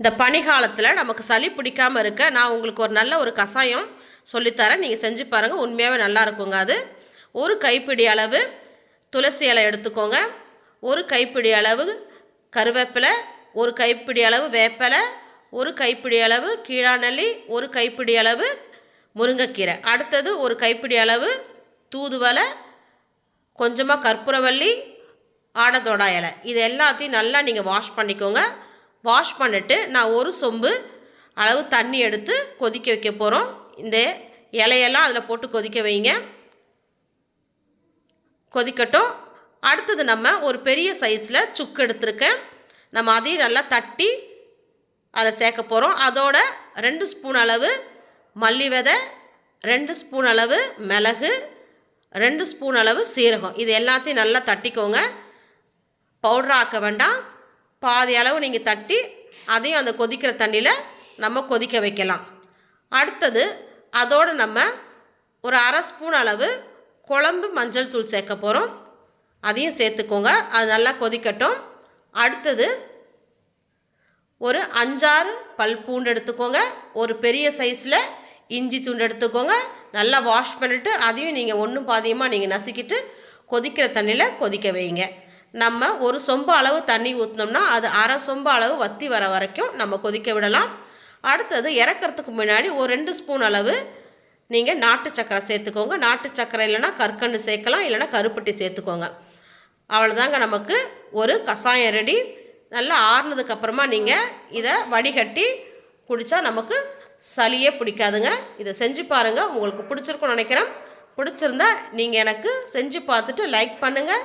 இந்த பனிகாலத்தில் நமக்கு சளி பிடிக்காமல் இருக்க நான் உங்களுக்கு ஒரு நல்ல ஒரு கஷாயம் சொல்லித்தரேன். நீங்கள் செஞ்சு பாருங்கள் உண்மையாகவே நல்லா இருக்குங்க அது. ஒரு கைப்பிடி அளவு துளசி இலை எடுத்துக்கோங்க. ஒரு கைப்பிடி அளவு கருவேப்பிலை ஒரு கைப்பிடி அளவு வேப்பிலை ஒரு கைப்பிடி அளவு கீழாநெல்லி ஒரு கைப்பிடி அளவு முருங்கைக்கீரை. அடுத்தது ஒரு கைப்பிடி அளவு தூதுவலை கொஞ்சமாக கற்பூரவள்ளி ஆடதோடா இலை. இது எல்லாத்தையும் நல்லா நீங்கள் வாஷ் பண்ணிக்கோங்க. வாஷ் பண்ணிவிட்டு நான் ஒரு சொம்பு அளவு தண்ணி எடுத்து கொதிக்க வைக்க போகிறோம் இந்த இலையெல்லாம் அதில் போட்டு கொதிக்க வைங்க. கொதிக்கட்டும். அடுத்தது நம்ம ஒரு பெரிய சைஸில் சுக்கு எடுத்திருக்கேன். நம்ம அதையும் நல்லா தட்டி அதை சேர்க்க போகிறோம் அதோட ரெண்டு ஸ்பூன் அளவு மல்லி விதை ரெண்டு ஸ்பூன் அளவு மிளகு ரெண்டு ஸ்பூன் அளவு சீரகம். இது எல்லாத்தையும் நல்லா தட்டிக்கோங்க. பவுடர் ஆக்க வேண்டாம். பாதி அளவு நீங்கள் தட்டி அதையும் அந்த கொதிக்கிற தண்ணியில் நம்ம கொதிக்க வைக்கலாம். அடுத்தது அதோடு நம்ம ஒரு அரை ஸ்பூன் அளவு குழம்பு மஞ்சள் தூள் சேர்க்க போகிறோம் அதையும் சேர்த்துக்கோங்க. அது நல்லா கொதிக்கட்டும். அடுத்தது ஒரு அஞ்சாறு பல் பூண்டு எடுத்துக்கோங்க. ஒரு பெரிய சைஸில் இஞ்சி துண்டு எடுத்துக்கோங்க. நல்லா வாஷ் பண்ணிவிட்டு அதையும் நீங்கள் ஒன்றும் பாதியமாக நீங்கள் நசுக்கிட்டு கொதிக்கிற தண்ணியில் கொதிக்க வைங்க. நம்ம ஒரு சொம்பு அளவு தண்ணி ஊற்றினோம்னா அது அரை சொம்பு அளவு வத்தி வர வரைக்கும் நம்ம கொதிக்க விடலாம். அடுத்தது இறக்கிறதுக்கு முன்னாடி ஒரு ரெண்டு ஸ்பூன் அளவு நீங்கள் நாட்டு சக்கரை சேர்த்துக்கோங்க. நாட்டு சக்கரை இல்லைன்னா கற்கண்டு சேர்க்கலாம் இல்லைன்னா கருப்பட்டி சேர்த்துக்கோங்க. அவ்வளோதாங்க நமக்கு ஒரு கஷாயம் ரெடி. நல்லா ஆறுனதுக்கப்புறமா நீங்கள் இதை வடிகட்டி குடித்தா நமக்கு சளியே பிடிக்காதுங்க. இதை செஞ்சு பாருங்கள் உங்களுக்கு பிடிச்சிருக்கும்னு நினைக்கிறேன். பிடிச்சிருந்தா நீங்கள் எனக்கு செஞ்சு பார்த்துட்டு லைக் பண்ணுங்கள்